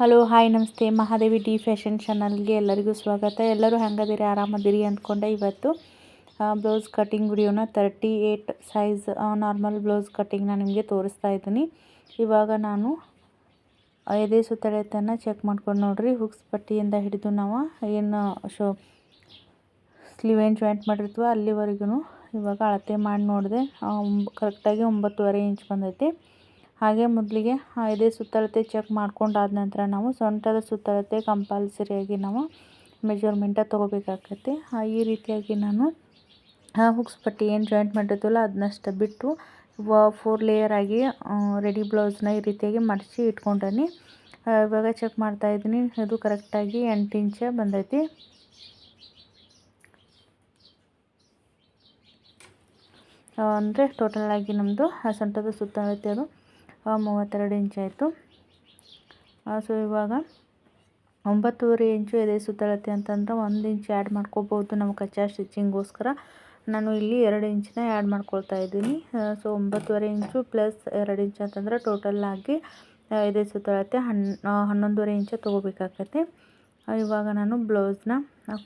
Hello hi ನಮಸ್ತೆ. Mahadevi D fashion ಚಾನಲ್ಗೆ ಎಲ್ಲರಿಗೂ ಸ್ವಾಗತ. ಎಲ್ಲರೂ ಹೆಂಗದಿರಿ? ಆರಾಮದಿರಿ ಅಂದ್ಕೊಂಡೆ ಇವತ್ತು. ಬ್ಲೌಸ್ ಕಟ್ಟಿಂಗ್ ವಿಡಿಯೋನ thirty eight size normal blouse ಕಟ್ಟಿಂಗ್ನ ನಿಮಗೆ ತೋರಿಸ್ತಾ ಇದ್ದೀನಿ. ಇವಾಗ ನಾನು ಎದೆ ಸುತ್ತಳತೆಯನ್ನು ಚೆಕ್ ಮಾಡ್ಕೊಂಡು ನೋಡಿರಿ. ಹುಕ್ಸ್ ಪಟ್ಟಿಯಿಂದ ಹಿಡಿದು ನಾವು ಏನು ಶೋ ಸ್ಲೀವ್ ಏನು ಜಾಯಿಂಟ್ ಮಾಡಿರ್ತೀವ ಅಲ್ಲಿವರೆಗೂ ಇವಾಗ ಅಳತೆ ಮಾಡಿ ನೋಡಿದೆ. ಕರೆಕ್ಟಾಗಿ ಒಂಬತ್ತುವರೆ ಇಂಚ್ ಬಂದೈತಿ. ಹಾಗೆ ಮೊದಲಿಗೆ ಎದೆ ಸುತ್ತಳತೆ ಚೆಕ್ ಮಾಡ್ಕೊಂಡಾದ ನಂತರ ನಾವು ಸೊಂಟದ ಸುತ್ತಳತೆ ಕಂಪಲ್ಸರಿಯಾಗಿ ನಾವು ಮೆಜರ್ಮೆಂಟ ತೊಗೋಬೇಕಾಗತ್ತೆ ಈ ರೀತಿಯಾಗಿ ನಾನು ಹುಕ್ಸ್ ಪಟ್ಟಿ ಏನು ಜಾಯಿಂಟ್ ಮಾಡಿರ್ತೀವಲ್ಲ ಅದನ್ನಷ್ಟು ಬಿಟ್ಟು ಫೋರ್ ಲೇಯರ್ ಆಗಿ ರೆಡಿ ಬ್ಲೌಸ್ನ ಈ ರೀತಿಯಾಗಿ ಮಡಚಿ ಇಟ್ಕೊಂಡೇನಿ. ಇವಾಗ ಚೆಕ್ ಮಾಡ್ತಾ ಇದ್ದೀನಿ. ಇದು ಕರೆಕ್ಟಾಗಿ ಎಂಟು ಇಂಚ ಬಂದೈತಿ. ಅಂದರೆ ಟೋಟಲ್ ಆಗಿ ನಮ್ಮದು ಸೊಂಟದ ಸುತ್ತಳತೆ ಅದು ಮೂವತ್ತೆರಡು ಇಂಚ್ ಆಯಿತು. ಸೊ ಇವಾಗ ಒಂಬತ್ತುವರೆ ಇಂಚು ಎದೆ ಸುತ್ತಳತೆ ಅಂತಂದ್ರೆ ಒಂದು ಇಂಚ್ ಆ್ಯಡ್ ಮಾಡ್ಕೋಬೋದು ನಮ್ಮ ಕಚ್ಚಾ ಸ್ಟಿಚಿಂಗೋಸ್ಕರ ನಾನು ಇಲ್ಲಿ ಎರಡು ಇಂಚನ್ನ ಆ್ಯಡ್ ಮಾಡ್ಕೊಳ್ತಾ ಇದ್ದೀನಿ. ಸೊ ಒಂಬತ್ತುವರೆ ಇಂಚು ಪ್ಲಸ್ ಎರಡು ಇಂಚ್ ಅಂತಂದ್ರೆ ಟೋಟಲ್ ಆಗಿ ಎದೆ ಸುತ್ತಳತೆ ಹನ್ ಹನ್ನೊಂದುವರೆ ಇಂಚ ತೊಗೋಬೇಕಾಗತ್ತೆ. ಇವಾಗ ನಾನು ಬ್ಲೌಸ್ನ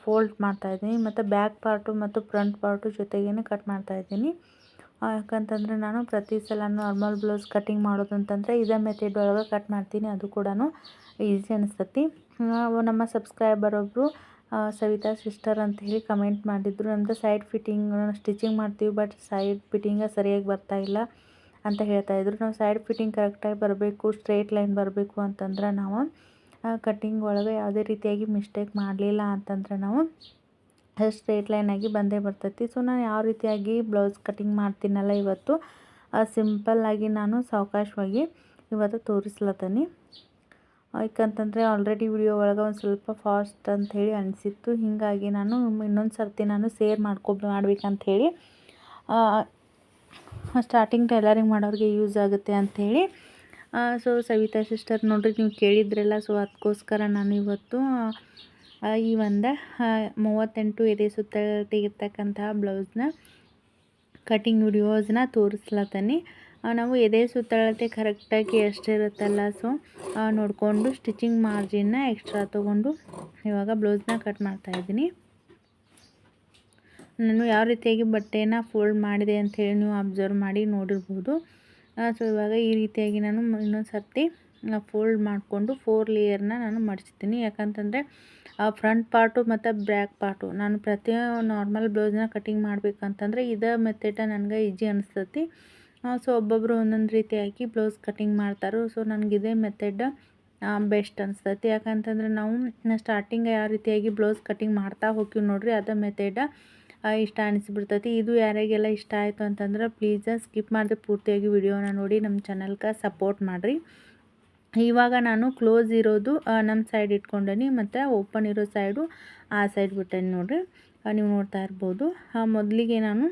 ಫೋಲ್ಡ್ ಮಾಡ್ತಾಯಿದ್ದೀನಿ ಮತ್ತು ಬ್ಯಾಕ್ ಪಾರ್ಟು ಮತ್ತು ಫ್ರಂಟ್ ಪಾರ್ಟು ಜೊತೆಗೇ ಕಟ್ ಮಾಡ್ತಾಯಿದ್ದೀನಿ ಯಾಕಂತಂದರೆ ನಾನು ಪ್ರತಿ ಸಲ ನಾರ್ಮಲ್ ಬ್ಲೌಸ್ ಕಟ್ಟಿಂಗ್ ಮಾಡೋದು ಅಂತಂದರೆ ಇದೇ ಮೆಥಡ್ ಒಳಗೆ ಕಟ್ ಮಾಡ್ತೀನಿ, ಅದು ಕೂಡ ಈಸಿ ಅನಿಸ್ತತಿ. ನಮ್ಮ ಸಬ್ಸ್ಕ್ರೈಬರ್ ಒಬ್ಬರು ಸವಿತಾ ಸಿಸ್ಟರ್ ಅಂತ ಹೇಳಿ ಕಮೆಂಟ್ ಮಾಡಿದ್ರು. ನಮ್ಮದು ಸೈಡ್ ಫಿಟ್ಟಿಂಗ್ ಸ್ಟಿಚಿಂಗ್ ಮಾಡ್ತೀವಿ ಬಟ್ ಸೈಡ್ ಫಿಟ್ಟಿಂಗ ಸರಿಯಾಗಿ ಬರ್ತಾ ಇಲ್ಲ ಅಂತ ಹೇಳ್ತಾ ಇದ್ರು. ನಾವು ಸೈಡ್ ಫಿಟ್ಟಿಂಗ್ ಕರೆಕ್ಟಾಗಿ ಬರಬೇಕು ಸ್ಟ್ರೇಟ್ ಲೈನ್ ಬರಬೇಕು ಅಂತಂದ್ರೆ ನಾವು ಕಟ್ಟಿಂಗ್ ಒಳಗೆ ಯಾವುದೇ ರೀತಿಯಾಗಿ ಮಿಸ್ಟೇಕ್ ಮಾಡಲಿಲ್ಲ ಅಂತಂದ್ರೆ ನಾವು ಸ್ಟ್ರೇಟ್ ಲೈನಾಗಿ ಬಂದೇ ಬರ್ತೈತಿ. ಸೊ ನಾನು ಯಾವ ರೀತಿಯಾಗಿ ಬ್ಲೌಸ್ ಕಟಿಂಗ್ ಮಾಡ್ತೀನಲ್ಲ ಇವತ್ತು ಸಿಂಪಲ್ಲಾಗಿ ನಾನು ಸಾವಕಾಶವಾಗಿ ಇವತ್ತು ತೋರಿಸ್ಲತ್ತೀನಿ ಯಾಕಂತಂದರೆ ಆಲ್ರೆಡಿ ವಿಡಿಯೋ ಒಳಗೆ ಒಂದು ಸ್ವಲ್ಪ ಫಾಸ್ಟ್ ಅಂಥೇಳಿ ಅನಿಸಿತ್ತು. ಹೀಗಾಗಿ ನಾನು ಇನ್ನೊಂದು ಸರ್ತಿ ನಾನು ಸೇರ್ ಮಾಡ್ಕೊ, ಮಾಡ್ಬೇಕಂಥೇಳಿ ಸ್ಟಾರ್ಟಿಂಗ್ ಟೈಲರಿಂಗ್ ಮಾಡೋರಿಗೆ ಯೂಸ್ ಆಗುತ್ತೆ ಅಂಥೇಳಿ. ಸೊ ಸವಿತಾ ಸಿಸ್ಟರ್ ನೋಡಿರಿ, ನೀವು ಕೇಳಿದ್ರಲ್ಲ ಸೊ ಅದಕ್ಕೋಸ್ಕರ ನಾನು ಇವತ್ತು ಈ ಒಂದು ಮೂವತ್ತೆಂಟು ಎದೆ ಸುತ್ತಳತೆಗಿರ್ತಕ್ಕಂತಹ ಬ್ಲೌಸ್ನ. ಕಟಿಂಗ್ ವಿಡಿಯೋಸ್ನ ತೋರಿಸ್ಲತ್ತೀನಿ ನಾವು ಎದೆ ಸುತ್ತಳತೆ ಕರೆಕ್ಟಾಗಿ ಎಷ್ಟಿರುತ್ತಲ್ಲ, ಸೊ ನೋಡಿಕೊಂಡು ಸ್ಟಿಚಿಂಗ್ ಮಾರ್ಜಿನ್ನ ಎಕ್ಸ್ಟ್ರಾ ತೊಗೊಂಡು ಇವಾಗ ಬ್ಲೌಸ್ನ ಕಟ್ ಮಾಡ್ತಾಯಿದ್ದೀನಿ ನಾನು ಯಾವ ರೀತಿಯಾಗಿ ಬಟ್ಟೆನ ಫೋಲ್ಡ್ ಮಾಡಿದೆ ಅಂಥೇಳಿ ನೀವು ಅಬ್ಸರ್ವ್ ಮಾಡಿ ನೋಡಿರ್ಬೋದು. ಸೊ, ಇವಾಗ ಈ ರೀತಿಯಾಗಿ ನಾನು ಇನ್ನೊಂದು ಸರ್ತಿ ಫೋಲ್ಡ್ ಮಾಡಿಕೊಂಡು ಫೋರ್ ಲೇಯರ್ನ ನಾನು ಮಡಿಸ್ತೀನಿ ಯಾಕಂತಂದರೆ, ಆ ಫ್ರಂಟ್ ಪಾರ್ಟು ಮತ್ತು ಬ್ಯಾಕ್ ಪಾರ್ಟು, ನಾನು ಪ್ರತಿ ನಾರ್ಮಲ್ ಬ್ಲೌಸ್ನ ಕಟಿಂಗ್ ಮಾಡಬೇಕಂತಂದ್ರೆ ಇದೇ ಮೆಥಡ ನನಗೆ ಈಜಿ ಅನಿಸ್ತತಿ. ಸೊ ಒಬ್ಬೊಬ್ಬರು ಒಂದೊಂದು ರೀತಿಯಾಗಿ ಬ್ಲೌಸ್ ಕಟಿಂಗ್ ಮಾಡ್ತಾರೆ. ಸೊ ನನಗೆ ಇದೇ ಮೆಥಡ್ ಬೆಸ್ಟ್ ಅನಿಸ್ತತಿ. ಯಾಕಂತಂದ್ರೆ, ನಾವು ಸ್ಟಾರ್ಟಿಂಗ್ ಯಾವ ರೀತಿಯಾಗಿ ಬ್ಲೌಸ್ ಕಟಿಂಗ್ ಮಾಡ್ತಾ ಹೋಗ್ತೀವಿ ನೋಡಿರಿ, ಅದೇ ಮೆಥಡ ಇಷ್ಟ ಅನಿಸ್ಬಿಡ್ತೈತಿ. ಇದು ಯಾರಿಗೆಲ್ಲ ಇಷ್ಟ ಆಯಿತು ಅಂತಂದ್ರೆ ಪ್ಲೀಸ್ ಸ್ಕಿಪ್ ಮಾಡಿದೆ ಪೂರ್ತಿಯಾಗಿ ವಿಡಿಯೋನ ನೋಡಿ ನಮ್ಮ ಚಾನಲ್ಗೆ ಸಪೋರ್ಟ್ ಮಾಡಿರಿ. ಇವಾಗ ನಾನು ಕ್ಲೋಸ್ ಇರೋದು ನಮ್ಮ ಸೈಡ್ ಇಟ್ಕೊಂಡೀನಿ, ಮತ್ತು ಓಪನ್ ಇರೋ ಸೈಡು ಆ ಸೈಡ್ ಬಿಟ್ಟೇನಿ ನೋಡಿರಿ. ನೀವು ನೋಡ್ತಾ ಇರ್ಬೋದು. ಮೊದಲಿಗೆ ನಾನು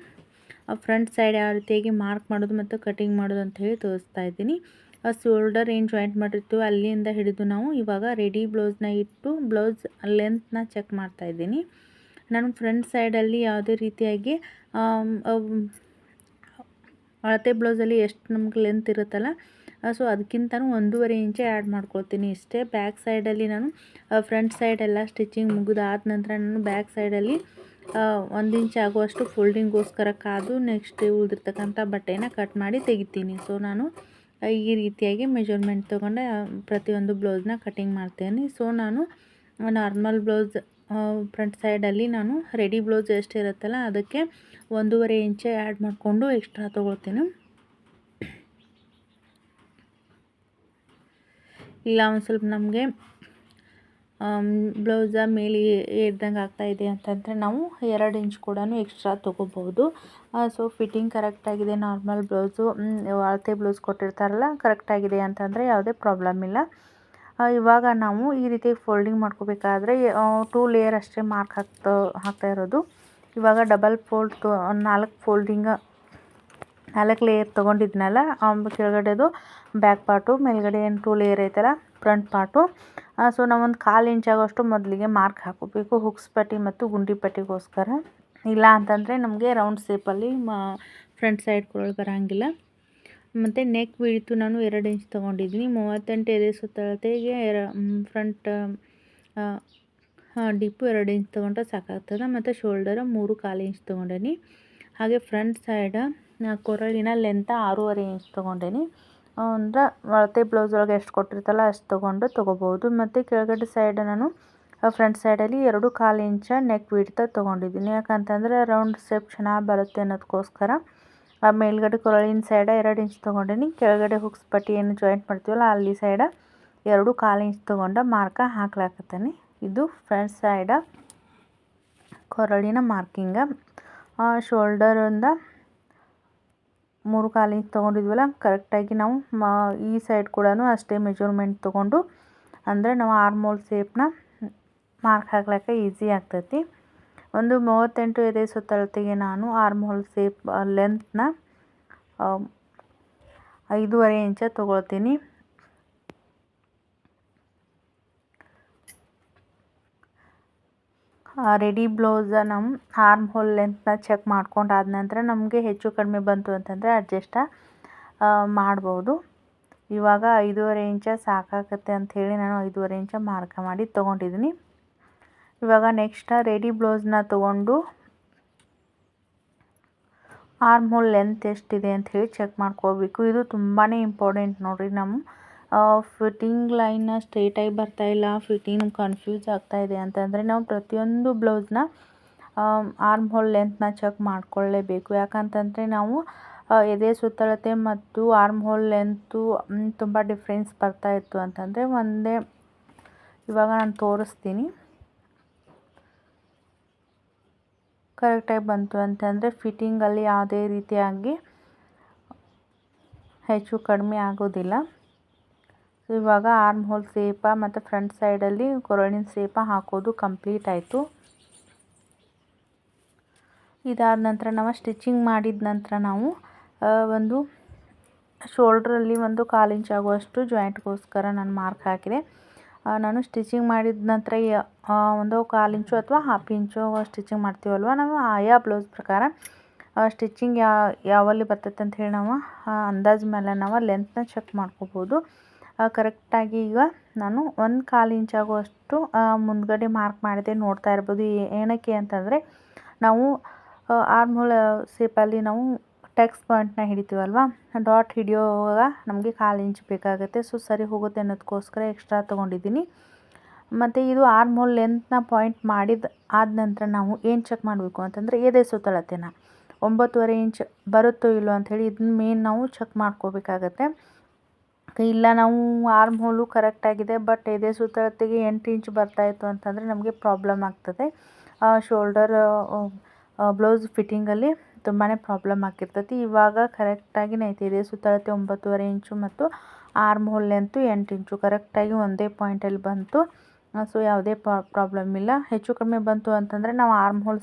ಫ್ರಂಟ್ ಸೈಡ್ ಯಾವ ರೀತಿಯಾಗಿ ಮಾರ್ಕ್ ಮಾಡೋದು ಮತ್ತು ಕಟಿಂಗ್ ಮಾಡೋದು ಅಂತ ಹೇಳಿ ತೋರಿಸ್ತಾ ಇದ್ದೀನಿ. ಶೋಲ್ಡರ್ ಏನು ಜಾಯಿಂಟ್ ಮಾಡಿರ್ತೀವೋ ಅಲ್ಲಿಂದ ಹಿಡಿದು ನಾವು ಇವಾಗ ರೆಡಿ ಬ್ಲೌಸ್ನ ಇಟ್ಟು ಬ್ಲೌಸ್ ಲೆಂತ್ನ ಚೆಕ್ ಮಾಡ್ತಾ ಇದ್ದೀನಿ. ನಾನು ಫ್ರಂಟ್ ಸೈಡಲ್ಲಿ ಯಾವುದೇ ರೀತಿಯಾಗಿ ಅಳತೆ ಬ್ಲೌಸಲ್ಲಿ ಎಷ್ಟು ನಮ್ಗೆ ಲೆಂತ್ ಇರುತ್ತಲ್ಲ ಸೊ ಅದಕ್ಕಿಂತನೂ ಒಂದೂವರೆ ಇಂಚೆ ಆ್ಯಡ್ ಮಾಡ್ಕೊಳ್ತೀನಿ ಇಷ್ಟೇ. ಬ್ಯಾಕ್ ಸೈಡಲ್ಲಿ ನಾನು ಫ್ರಂಟ್ ಸೈಡೆಲ್ಲ ಸ್ಟಿಚಿಂಗ್ ಮುಗಿದಾದ ನಂತರ ನಾನು ಬ್ಯಾಕ್ ಸೈಡಲ್ಲಿ ಒಂದು ಇಂಚ್ ಆಗುವಷ್ಟು ಫೋಲ್ಡಿಂಗ್ಗೋಸ್ಕರ ಕಾದು ನೆಕ್ಸ್ಟ್ ಉಳಿದಿರ್ತಕ್ಕಂಥ ಬಟ್ಟೆನ ಕಟ್ ಮಾಡಿ ತೆಗಿತೀನಿ. ಸೊ ನಾನು ಈ ರೀತಿಯಾಗಿ ಮೆಜರ್ಮೆಂಟ್ ತೊಗೊಂಡೆ ಪ್ರತಿಯೊಂದು ಬ್ಲೌಸ್ನ ಕಟಿಂಗ್ ಮಾಡ್ತೇನೆ. ಸೊ ನಾನು ನಾರ್ಮಲ್ ಬ್ಲೌಸ್ ಫ್ರಂಟ್ ಸೈಡಲ್ಲಿ ನಾನು ರೆಡಿ ಬ್ಲೌಸ್ ಎಷ್ಟಿರುತ್ತಲ್ಲ ಅದಕ್ಕೆ ಒಂದೂವರೆ ಇಂಚೆ ಆ್ಯಡ್ ಮಾಡಿಕೊಂಡು ಎಕ್ಸ್ಟ್ರಾ ತೊಗೊಳ್ತೀನಿ. ಇಲ್ಲ, ಒಂದು ಸ್ವಲ್ಪ ನಮಗೆ ಬ್ಲೌಸ ಮೇಲೆ ಏರ್ದಂಗೆ ಆಗ್ತಾಯಿದೆ ಅಂತಂದರೆ ನಾವು ಎರಡು ಇಂಚ್ ಕೂಡ ಎಕ್ಸ್ಟ್ರಾ ತೊಗೋಬೋದು ಸೊ ಫಿಟ್ಟಿಂಗ್ ಕರೆಕ್ಟಾಗಿದೆ ನಾರ್ಮಲ್ ಬ್ಲೌಸು ಅಳತೆ ಬ್ಲೌಸ್ ಕೊಟ್ಟಿರ್ತಾರಲ್ಲ ಕರೆಕ್ಟಾಗಿದೆ ಅಂತಂದರೆ ಯಾವುದೇ ಪ್ರಾಬ್ಲಮ್ ಇಲ್ಲ. ಇವಾಗ ನಾವು ಈ ರೀತಿ ಫೋಲ್ಡಿಂಗ್ ಮಾಡ್ಕೋಬೇಕಾದ್ರೆ ಟೂ ಲೇಯರ್ ಅಷ್ಟೇ ಮಾರ್ಕ್ ಹಾಕ್ತಾ ಹಾಕ್ತಾ ಇರೋದು. ಇವಾಗ ಡಬಲ್ ಫೋಲ್ಡ್ ನಾಲ್ಕು ಫೋಲ್ಡಿಂಗ ನಾಲ್ಕು ಲೇಯರ್ ತೊಗೊಂಡಿದ್ನಲ್ಲ ಕೆಳಗಡೆದು ಬ್ಯಾಕ್ ಪಾರ್ಟು ಮೇಲ್ಗಡೆ ಏನು ಟೂ ಲೇಯರ್ ಐತಲ್ಲ ಫ್ರಂಟ್ ಪಾರ್ಟು ಸೊ ನಾವೊಂದು ಕಾಲು ಇಂಚ್ ಆಗೋಷ್ಟು ಮೊದಲಿಗೆ ಮಾರ್ಕ್ ಹಾಕೋಬೇಕು ಹುಕ್ಸ್ ಪಟ್ಟಿ ಮತ್ತು ಗುಂಡಿ ಪಟ್ಟಿಗೋಸ್ಕರ. ಇಲ್ಲ ಅಂತಂದರೆ ನಮಗೆ ರೌಂಡ್ ಶೇಪಲ್ಲಿ ಮಾ ಫ್ರಂಟ್ ಸೈಡ್ ಕೊಳಗೆ ಬರೋಂಗಿಲ್ಲ. ಮತ್ತು ನೆಕ್ ಬೀಳಿತು ನಾನು ಎರಡು ಇಂಚ್ ತೊಗೊಂಡಿದ್ದೀನಿ, ಮೂವತ್ತೆಂಟು ಎದೆ ಸುತ್ತಳತೆಗೆ ಎರ ಫ್ರಂಟ್ ಡಿಪ್ಪು ಎರಡು ಇಂಚ್ ತೊಗೊಂಡ್ರೆ ಸಾಕಾಗ್ತದೆ. ಮತ್ತು ಶೋಲ್ಡರ್ ಮೂರು ಕಾಲು ಇಂಚ್ ತೊಗೊಂಡೀನಿ. ಹಾಗೆ ಫ್ರಂಟ್ ಸೈಡ ಕೊರಳಿನ ಲೆಂತ ಆರೂವರೆ ಇಂಚ್ ತೊಗೊಂಡೇನಿ. ಅಂದ್ರೆ ಅಳತೆ ಬ್ಲೌಸ್ ಒಳಗೆ ಎಷ್ಟು ಕೊಟ್ಟಿರ್ತಲ್ಲ ಅಷ್ಟು ತೊಗೊಂಡು ತೊಗೋಬೋದು ಮತ್ತು ಕೆಳಗಡೆ ಸೈಡ್ ನಾನು ಫ್ರಂಟ್ ಸೈಡಲ್ಲಿ ಎರಡು ಕಾಲು ಇಂಚ ನೆಕ್ ಬಿಡ್ತಾ ತೊಗೊಂಡಿದ್ದೀನಿ. ಯಾಕಂತಂದರೆ ರೌಂಡ್ ಶೇಪ್ ಚೆನ್ನಾಗಿ ಬರುತ್ತೆ ಅನ್ನೋದಕ್ಕೋಸ್ಕರ ಆ ಮೇಲ್ಗಡೆ ಕೊರಳಿನ ಸೈಡ ಎರಡು ಇಂಚ್ ತೊಗೊಂಡೀನಿ. ಕೆಳಗಡೆ ಹುಕ್ಸ್ ಪಟ್ಟಿ ಏನು ಜಾಯಿಂಟ್ ಮಾಡ್ತೀವಲ್ಲ, ಅಲ್ಲಿ ಸೈಡ ಎರಡು ಕಾಲು ಇಂಚ್ ತೊಗೊಂಡು ಮಾರ್ಕ ಹಾಕ್ಲಾಕತ್ತೀನಿ. ಇದು ಫ್ರಂಟ್ ಸೈಡ ಕೊರಳಿನ ಮಾರ್ಕಿಂಗ ಶೋಲ್ಡರಿಂದ ಮೂರು ಕಾಲು ಇಂಚ್ ತೊಗೊಂಡಿದ್ವಲ್ಲ, ಕರೆಕ್ಟಾಗಿ ನಾವು, ಮ, ಈ ಸೈಡ್ ಕೂಡ ಅಷ್ಟೇ ಮೆಜರ್ಮೆಂಟ್ ತೊಗೊಂಡು, ಅಂದರೆ ನಾವು ಆರ್ಮೋಲ್ ಶೇಪ್ನ ಮಾರ್ಕ್ ಹಾಕ್ಲಿಕ್ಕೆ ಈಸಿ ಆಗ್ತೈತಿ. ಒಂದು ಮೂವತ್ತೆಂಟು ಎದೆ ಸುತ್ತಳತೆಗೆ ನಾನು ಆರ್ಮೋಲ್ ಶೇಪ್, ಲೆಂತ್ನ ಐದೂವರೆ ಇಂಚ ತೊಗೊಳ್ತೀನಿ. ರೆಡಿ ಬ್ಲೌಸ ನಮ್ಮ ಆರ್ಮ್ ಹೋಲ್ ಲೆಂತ್ನ ಚೆಕ್ ಮಾಡ್ಕೊಂಡು ಆದ ನಂತರ ನಮಗೆ ಹೆಚ್ಚು ಕಡಿಮೆ ಬಂತು ಅಂತಂದರೆ ಅಡ್ಜಸ್ಟ ಮಾಡ್ಬೋದು. ಇವಾಗ ಐದೂವರೆ ಇಂಚ ಸಾಕಾಗತ್ತೆ ಅಂಥೇಳಿ ನಾನು ಐದೂವರೆ ಇಂಚ ಮಾರ್ಕ ಮಾಡಿ ತೊಗೊಂಡಿದ್ದೀನಿ ಇವಾಗ ನೆಕ್ಸ್ಟ್ ರೆಡಿ ಬ್ಲೌಸ್ನ ತೊಗೊಂಡು ಆರ್ಮ್ ಹೋಲ್ ಲೆಂತ್ ಎಷ್ಟಿದೆ ಅಂತ ಹೇಳಿ ಚೆಕ್ ಮಾಡ್ಕೋಬೇಕು. ಇದು ತುಂಬಾ ಇಂಪಾರ್ಟೆಂಟ್ ನೋಡಿರಿ ನಮ್ಮ ಫಿಟ್ಟಿಂಗ್ ಲೈನ್ನ ಸ್ಟ್ರೇಟಾಗಿ ಬರ್ತಾಯಿಲ್ಲ ಫಿಟ್ಟಿಂಗ್ ಕನ್ಫ್ಯೂಸ್ ಆಗ್ತಾಯಿದೆ ಅಂತಂದರೆ ನಾವು ಪ್ರತಿಯೊಂದು ಬ್ಲೌಸ್ನ ಆರ್ಮ್ ಹೋಲ್ ಲೆಂತ್ನ ಚೆಕ್ ಮಾಡ್ಕೊಳ್ಳೇಬೇಕು. ಯಾಕಂತಂದರೆ ನಾವು ಎದೆ ಸುತ್ತಳತೆ ಮತ್ತು ಆರ್ಮ್ ಹೋಲ್ ಲೆಂತು ತುಂಬ ಡಿಫ್ರೆನ್ಸ್ ಬರ್ತಾಯಿತ್ತು ಅಂತಂದರೆ ಒಂದೇ, ಇವಾಗ ನಾನು ತೋರಿಸ್ತೀನಿ. ಕರೆಕ್ಟಾಗಿ ಬಂತು ಅಂತಂದರೆ ಫಿಟ್ಟಿಂಗಲ್ಲಿ ಯಾವುದೇ ರೀತಿಯಾಗಿ ಹೆಚ್ಚು ಕಡಿಮೆ ಆಗೋದಿಲ್ಲ. ಸೊ ಇವಾಗ ಆರ್ಮ್ ಹೋಲ್ ಸೇಪ ಮತ್ತು ಫ್ರಂಟ್ ಸೈಡಲ್ಲಿ ಕೊರಳಿನ ಸೇಪ ಹಾಕೋದು ಕಂಪ್ಲೀಟ್ ಆಯಿತು. ಇದಾದ ನಂತರ ನಾವು ಸ್ಟಿಚಿಂಗ್ ಮಾಡಿದ ನಂತರ ನಾವು ಒಂದು ಶೋಲ್ಡ್ರಲ್ಲಿ ಒಂದು ಕಾಲು ಇಂಚ್ ಆಗುವಷ್ಟು ಜಾಯಿಂಟ್ಗೋಸ್ಕರ ನಾನು ಮಾರ್ಕ್ ಹಾಕಿದೆ. ನಾನು ಸ್ಟಿಚಿಂಗ್ ಮಾಡಿದ ನಂತರ ಒಂದು ಕಾಲು ಇಂಚು ಅಥವಾ ಹಾಫ್ ಇಂಚು ಸ್ಟಿಚಿಂಗ್ ಮಾಡ್ತೀವಲ್ವ? ನಾವು ಆಯಾ ಬ್ಲೌಸ್ ಪ್ರಕಾರ ಸ್ಟಿಚಿಂಗ್ ಯಾವ ಯಾವಲ್ಲಿ ಬರ್ತೈತೆ ಅಂತ ಹೇಳಿ ನಾವು ಅಂದಾಜು ಮೇಲೆ ನಾವು ಲೆಂತ್ನ ಚೆಕ್ ಮಾಡ್ಕೋಬೋದು. ಕರೆಕ್ಟಾಗಿ ಈಗ ನಾನು ಒಂದು ಕಾಲು ಇಂಚ್ ಆಗುವಷ್ಟು ಮುಂದ್ಗಡೆ ಮಾರ್ಕ್ ಮಾಡಿದೆ, ನೋಡ್ತಾ ಇರ್ಬೋದು. ಏನಕ್ಕೆ ಅಂತಂದರೆ, ನಾವು ಆರ್ಮೋಲ್ ಸೇಪಲ್ಲಿ ನಾವು ಟೆಕ್ಸ್ ಪಾಯಿಂಟ್ನ ಹಿಡಿತೀವಲ್ವ ಡಾಟ್ ಹಿಡಿಯೋವಾಗ ನಮಗೆ ಕಾಲು ಇಂಚ್ ಬೇಕಾಗುತ್ತೆ. ಸೊ ಸರಿ ಹೋಗುತ್ತೆ ಅನ್ನೋದಕ್ಕೋಸ್ಕರ ಎಕ್ಸ್ಟ್ರಾ ತೊಗೊಂಡಿದ್ದೀನಿ. ಮತ್ತು ಇದು ಆರ್ಮೋಲ್ ಲೆಂತ್ನ ಪಾಯಿಂಟ್ ಮಾಡಿದ ಆದ ನಂತರ ನಾವು ಏನು ಚೆಕ್ ಮಾಡಬೇಕು ಅಂತಂದರೆ, ಎದೆ ಸುತ್ತಳತೆನ ಒಂಬತ್ತುವರೆ ಇಂಚ್ ಬರುತ್ತೋ ಇಲ್ಲೋ ಅಂಥೇಳಿ ಇದನ್ನ ಮೇನ್ ನಾವು ಚೆಕ್ ಮಾಡ್ಕೋಬೇಕಾಗತ್ತೆ. ಇಲ್ಲ ನಾವು ಆರ್ಮ್ ಹೋಲು ಕರೆಕ್ಟಾಗಿದೆ ಬಟ್ ಎದೆ ಸುತ್ತಳತೆಗೆ ಎಂಟು ಇಂಚ್ ಬರ್ತಾಯಿತ್ತು ಅಂತಂದರೆ ನಮಗೆ ಪ್ರಾಬ್ಲಮ್ ಆಗ್ತದೆ. ಶೋಲ್ಡರ್ ಬ್ಲೌಸ್ ಫಿಟ್ಟಿಂಗಲ್ಲಿ ತುಂಬಾ ಪ್ರಾಬ್ಲಮ್ ಆಗಿರ್ತೈತಿ ಇವಾಗ ಕರೆಕ್ಟಾಗಿ ಐತಿ ಎದೆ ಸುತ್ತಳತೆ ಒಂಬತ್ತುವರೆ ಇಂಚು ಮತ್ತು ಆರ್ಮ್ ಹೋಲ್ ಲೆಂತು ಎಂಟು ಇಂಚು ಕರೆಕ್ಟಾಗಿ ಒಂದೇ ಪಾಯಿಂಟಲ್ಲಿ ಬಂತು. ಸೊ ಯಾವುದೇ ಪ್ರಾಬ್ಲಮ್ ಇಲ್ಲ. ಹೆಚ್ಚು ಕಡಿಮೆ ಬಂತು ಅಂತಂದರೆ ನಾವು ಆರ್ಮ್ ಹೋಲ್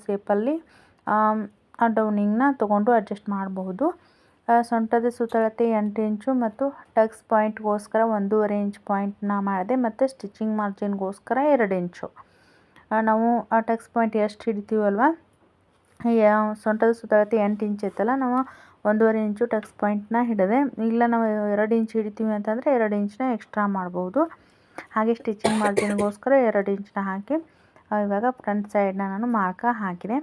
ಆ ಡೌನಿಂಗ್ನ ತೊಗೊಂಡು ಅಡ್ಜಸ್ಟ್ ಮಾಡಬಹುದು. ಸೊಂಟದ ಸುತ್ತಳತೆ ಎಂಟು ಇಂಚು ಮತ್ತು ಟಕ್ಸ್ ಪಾಯಿಂಟ್ಗೋಸ್ಕರ ಒಂದೂವರೆ ಇಂಚ್ ಪಾಯಿಂಟ್ನ ಮಾಡಿದೆ ಮತ್ತು ಸ್ಟಿಚಿಂಗ್ ಮಾರ್ಜಿನ್ಗೋಸ್ಕರ ಎರಡು ಇಂಚು. ನಾವು ಆ ಟಕ್ಸ್ ಪಾಯಿಂಟ್ ಎಷ್ಟು ಹಿಡಿತೀವಲ್ವ? ಸೊಂಟದ ಸುತ್ತಳತೆ ಎಂಟು ಇಂಚ್ ಐತಲ್ಲ ನಾವು ಒಂದೂವರೆ ಇಂಚು ಟಕ್ಸ್ ಪಾಯಿಂಟ್ನ ಹಿಡಿದೆ. ಇಲ್ಲ, ನಾವು ಎರಡು ಇಂಚ್ ಹಿಡಿತೀವಿ ಅಂತಂದರೆ ಎರಡು ಇಂಚನ್ನ ಎಕ್ಸ್ಟ್ರಾ ಮಾಡ್ಬೋದು. ಹಾಗೆ ಸ್ಟಿಚಿಂಗ್ ಮಾರ್ಜಿನ್ಗೋಸ್ಕರ ಎರಡು ಇಂಚನ್ನ ಹಾಕಿ ಇವಾಗ ಫ್ರಂಟ್ ಸೈಡ್ನ ನಾನು ಮಾರ್ಕ ಹಾಕಿದೆ.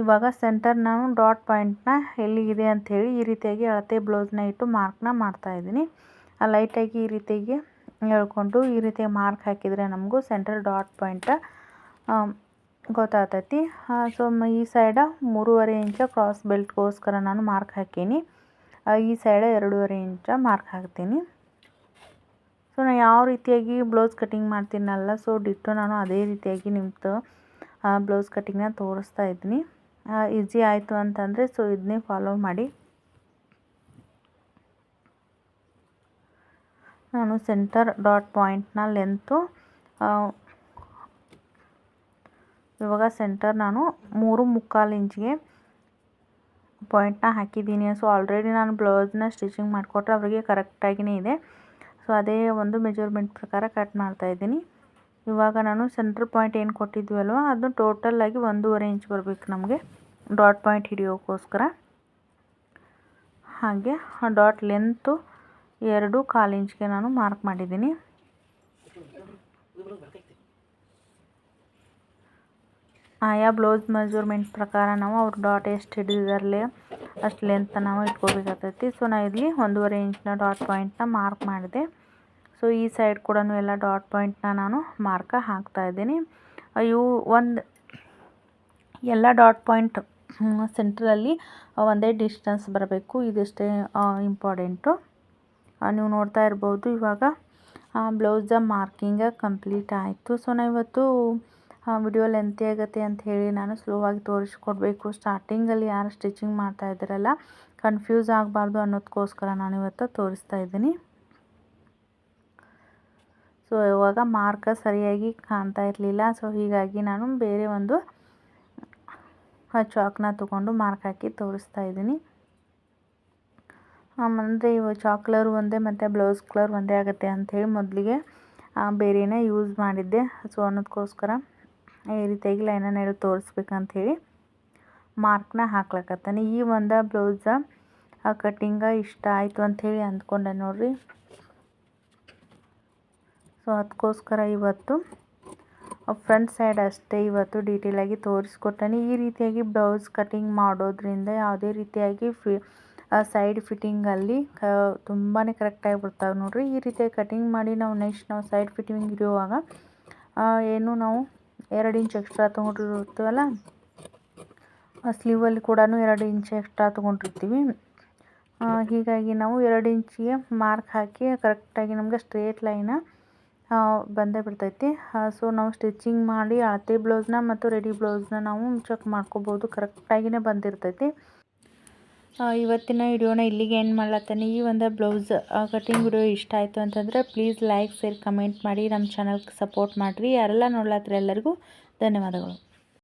ಇವಾಗ ಸೆಂಟರ್ ನಾನು ಡಾಟ್ ಪಾಯಿಂಟ್ನ ಎಲ್ಲಿಗಿದೆ ಅಂಥೇಳಿ ಈ ರೀತಿಯಾಗಿ ಅಳತೆ ಬ್ಲೌಸ್ನ ಇಟ್ಟು ಮಾರ್ಕ್ನ ಮಾಡ್ತಾಯಿದ್ದೀನಿ ಲೈಟಾಗಿ ಈ ರೀತಿಯಾಗಿ ಹೇಳ್ಕೊಂಡು ಈ ರೀತಿಯಾಗಿ ಮಾರ್ಕ್ ಹಾಕಿದರೆ ನಮಗೂ ಸೆಂಟರ್ ಡಾಟ್ ಪಾಯಿಂಟ್ ಗೊತ್ತಾಗ್ತೈತಿ ಸೊ ಈ ಸೈಡ ಮೂರುವರೆ ಇಂಚ ಕ್ರಾಸ್ ಬೆಲ್ಟ್ಗೋಸ್ಕರ ನಾನು ಮಾರ್ಕ್ ಹಾಕೀನಿ. ಈ ಸೈಡ ಎರಡೂವರೆ ಇಂಚ ಮಾರ್ಕ್ ಹಾಕ್ತೀನಿ. ಸೊ ನಾನು ಯಾವ ರೀತಿಯಾಗಿ ಬ್ಲೌಸ್ ಕಟಿಂಗ್ ಮಾಡ್ತೀನಲ್ಲ ಸೊ ಡಿಟ್ಟು ನಾನು ಅದೇ ರೀತಿಯಾಗಿ ನಿಮ್ದು ಬ್ಲೌಸ್ ಕಟಿಂಗ್ನ ತೋರಿಸ್ತಾ ಇದ್ದೀನಿ. ಈಸಿ ಆಯಿತು ಅಂತಂದರೆ ಸೊ ಇದನ್ನೇ ಫಾಲೋ ಮಾಡಿ. ನಾನು ಸೆಂಟರ್ ಡಾಟ್ ಪಾಯಿಂಟ್ನ ಲೆಂತು ಇವಾಗ ಸೆಂಟರ್ ನಾನು ಮೂರು ಮುಕ್ಕಾಲು ಇಂಚಿಗೆ ಪಾಯಿಂಟ್ನ ಹಾಕಿದ್ದೀನಿ. ಸೊ ಆಲ್ರೆಡಿ ನಾನು ಬ್ಲೌಸ್ನ ಸ್ಟಿಚಿಂಗ್ ಮಾಡಿಕೊಟ್ರೆ ಅವರಿಗೆ ಕರೆಕ್ಟಾಗಿಯೇ ಇದೆ. ಸೊ ಅದೇ ಒಂದು ಮೆಜರ್ಮೆಂಟ್ ಪ್ರಕಾರ ಕಟ್ ಮಾಡ್ತಾಯಿದ್ದೀನಿ ಇವಾಗ ನಾನು ಸೆಂಟ್ರ್ ಪಾಯಿಂಟ್ ಏನು ಕೊಟ್ಟಿದ್ವಲ್ವ, ಅದು ಟೋಟಲಾಗಿ ಒಂದೂವರೆ ಇಂಚ್ ಬರಬೇಕು ನಮಗೆ. ಡಾಟ್ ಪಾಯಿಂಟ್ ಹಿಡಿಯೋಕ್ಕೋಸ್ಕರ ಹಾಗೆ ಡಾಟ್ ಲೆಂತು ಎರಡು ಕಾಲು ಇಂಚ್ಗೆ ನಾನು ಮಾರ್ಕ್ ಮಾಡಿದ್ದೀನಿ. ಆಯಾ ಬ್ಲೌಸ್ ಮೆಜರ್ಮೆಂಟ್ ಪ್ರಕಾರ ನಾವು ಅವ್ರ ಡಾಟ್ ಎಷ್ಟು ಹಿಡಿದಿರಲಿ ಅಷ್ಟು ಲೆಂತ್ ನಾವು ಇಟ್ಕೋಬೇಕಾಗ್ತೈತಿ. ಸೊ ನಾ ಇಲ್ಲಿ ಒಂದೂವರೆ ಇಂಚಿನ ಡಾಟ್ ಪಾಯಿಂಟ್ನ ಮಾರ್ಕ್ ಮಾಡಿದೆ. ಸೊ ಈ ಸೈಡ್ ಕೂಡ ಎಲ್ಲ ಡಾಟ್ ಪಾಯಿಂಟ್ನ ನಾನು ಮಾರ್ಕ ಹಾಕ್ತಾ ಇದ್ದೀನಿ. ಇವು ಒಂದು ಎಲ್ಲ ಡಾಟ್ ಪಾಯಿಂಟ್ ಸೆಂಟ್ರಲ್ಲಿ ಒಂದೇ ಡಿಸ್ಟೆನ್ಸ್ ಬರಬೇಕು. ಇದಿಷ್ಟೇ ಇಂಪಾರ್ಟೆಂಟು ನೀವು ನೋಡ್ತಾ ಇರ್ಬೋದು ಇವಾಗ ಬ್ಲೌಸ ಮಾರ್ಕಿಂಗ ಕಂಪ್ಲೀಟ್ ಆಯಿತು. ಸೊ ನಾನು ಇವತ್ತು ವಿಡಿಯೋ ಲೆಂತಿ ಆಗುತ್ತೆ ಅಂತ ಹೇಳಿ ನಾನು ಸ್ಲೋವಾಗಿ ತೋರಿಸ್ಕೊಡ್ಬೇಕು. ಸ್ಟಾರ್ಟಿಂಗಲ್ಲಿ ಯಾರು ಸ್ಟಿಚಿಂಗ್ ಮಾಡ್ತಾ ಇದ್ದೀರಲ್ಲ ಕನ್ಫ್ಯೂಸ್ ಆಗಬಾರ್ದು ಅನ್ನೋದಕ್ಕೋಸ್ಕರ ನಾನು ಇವತ್ತು ತೋರಿಸ್ತಾ ಇದ್ದೀನಿ. ಸೊ ಇವಾಗ ಮಾರ್ಕ ಸರಿಯಾಗಿ ಕಾಣ್ತಾ ಇರಲಿಲ್ಲ. ಸೊ ಹೀಗಾಗಿ ನಾನು ಬೇರೆ ಒಂದು ಚಾಕ್ನ ತಗೊಂಡು ಮಾರ್ಕ್ ಹಾಕಿ ತೋರಿಸ್ತಾ ಇದ್ದೀನಿ. ಅಂದರೆ ಇವು ಚಾಕ್ ಕಲರ್ ಒಂದೇ ಮತ್ತು ಬ್ಲೌಸ್ ಕಲರ್ ಒಂದೇ ಆಗುತ್ತೆ ಅಂಥೇಳಿ ಮೊದಲಿಗೆ ಬೇರೆನೇ ಯೂಸ್ ಮಾಡಿದ್ದೆ. ಸೊ ಅನ್ನೋದಕ್ಕೋಸ್ಕರ ಈ ರೀತಿಯಾಗಿ ಲೈನನ್ನು ಹೇಳಿ ತೋರಿಸ್ಬೇಕಂಥೇಳಿ ಮಾರ್ಕ್ನ ಹಾಕ್ಲಕತ್ತಾನೆ. ಈ ಒಂದು ಬ್ಲೌಸ ಆ, ಕಟ್ಟಿಂಗ ಇಷ್ಟ ಆಯಿತು ಅಂಥೇಳಿ ಅಂದ್ಕೊಂಡೆ ನೋಡಿರಿ. ಸೊ ಅದಕ್ಕೋಸ್ಕರ ಇವತ್ತು ಫ್ರಂಟ್ ಸೈಡ್ ಅಷ್ಟೇ ಇವತ್ತು ಡೀಟೇಲಾಗಿ ತೋರಿಸ್ಕೊಟ್ಟಾನೆ. ಈ ರೀತಿಯಾಗಿ ಬ್ಲೌಸ್ ಕಟಿಂಗ್ ಮಾಡೋದ್ರಿಂದ ಯಾವುದೇ ರೀತಿಯಾಗಿ ಫಿ ಸೈಡ್ ಫಿಟ್ಟಿಂಗಲ್ಲಿ ಕ ತುಂಬಾ ಕರೆಕ್ಟಾಗಿ ಬರ್ತಾವೆ ನೋಡಿರಿ. ಈ ರೀತಿಯಾಗಿ ಕಟಿಂಗ್ ಮಾಡಿ ನಾವು ನೆಕ್ಸ್ಟ್ ನಾವು ಸೈಡ್ ಫಿಟ್ಟಿಂಗ್ ಇರುವಾಗ ಏನು ನಾವು ಎರಡು ಇಂಚ್ ಎಕ್ಸ್ಟ್ರಾ ತೊಗೊಂಡಿರ್ತೀವಲ್ಲ ಸ್ಲೀವಲ್ಲಿ ಕೂಡ ಎರಡು ಇಂಚ್ ಎಕ್ಸ್ಟ್ರಾ ತೊಗೊಂಡಿರ್ತೀವಿ. ಹೀಗಾಗಿ ನಾವು ಎರಡು ಇಂಚಿಗೆ ಮಾರ್ಕ್ ಹಾಕಿ ಕರೆಕ್ಟಾಗಿ ನಮಗೆ ಸ್ಟ್ರೇಟ್ ಲೈನ ಬಂದೇ ಬಿಡ್ತೈತಿ. ಸೊ ನಾವು ಸ್ಟಿಚಿಂಗ್ ಮಾಡಿ ಅಳತೆ ಬ್ಲೌಸ್ನ ಮತ್ತು ರೆಡಿ ಬ್ಲೌಸ್ನ ನಾವು ಚೆಕ್ ಮಾಡ್ಕೋಬೋದು. ಕರೆಕ್ಟಾಗಿಯೇ ಬಂದಿರ್ತೈತಿ. ಇವತ್ತಿನ ವಿಡಿಯೋನ ಇಲ್ಲಿಗೆ ಏನು ಮಾಡ್ಲತ್ತಾನೆ. ಈ ಒಂದು ಬ್ಲೌಸ್ ಕಟಿಂಗ್ ವಿಡಿಯೋ ಇಷ್ಟ ಆಯಿತು ಅಂತಂದರೆ ಪ್ಲೀಸ್ ಲೈಕ್ ಶೇರ್ ಕಮೆಂಟ್ ಮಾಡಿ ನಮ್ಮ ಚಾನಲ್ಗೆ ಸಪೋರ್ಟ್ ಮಾಡಿರಿ. ಯಾರೆಲ್ಲ ನೋಡ್ಲತ್ತರ ಎಲ್ಲರಿಗೂ ಧನ್ಯವಾದಗಳು.